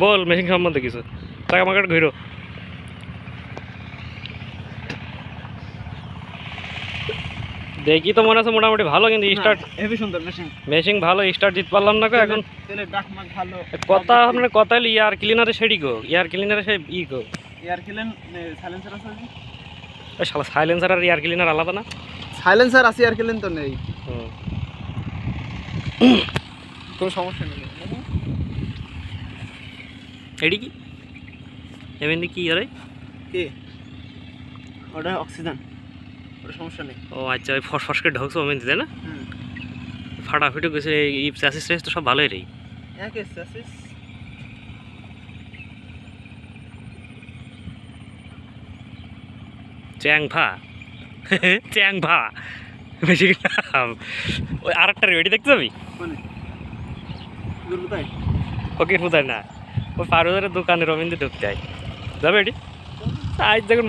বল machine সম্বন্ধে কিছু। টাকা মাকাট ঘুরো দেখি তো মনে আছে মোটামুটি ভালো কিন্তু স্টার্ট হেভি সুন্দর মেশিন মেশিন ভালো স্টার্ট জিত পারলাম না এখন। ভালো। কথা আপনার কথা হলো ইয়ার ক্লিনারে সেটি গো ইয়ার ক্লিনারে সে ই গো এয়ার কিলেন সাইলেন্সার আছে ওই শালা সাইলেন্সার আর এয়ার ক্লিনার আলাদা না? সাইলেন্সার আছে এয়ার ক্লিন তো নেই। হুম। কোনো সমস্যা নেই। এটি কি এমনি কি আরে কি ওটা অক্সিজেন ওটা সমস্যা নেই। ও আচ্ছা ওই ফসফস করে ঢোকছো ওমেন না? হুম। ফাটাফিটি গেছে এই ট্যাসিস তো সব ভালোই রে। এক এসেছিস চ্যাং ভা চ্যাং ভা বেশি নাম? ওই আর একটা রেডি দেখতে যাবি ওকে দুর্গতায় ফকির ফুদার না। ওই পারুদারের দোকানে রবীন্দ্র ঢুকতে আয়। যাবে এটি? আজ দেখুন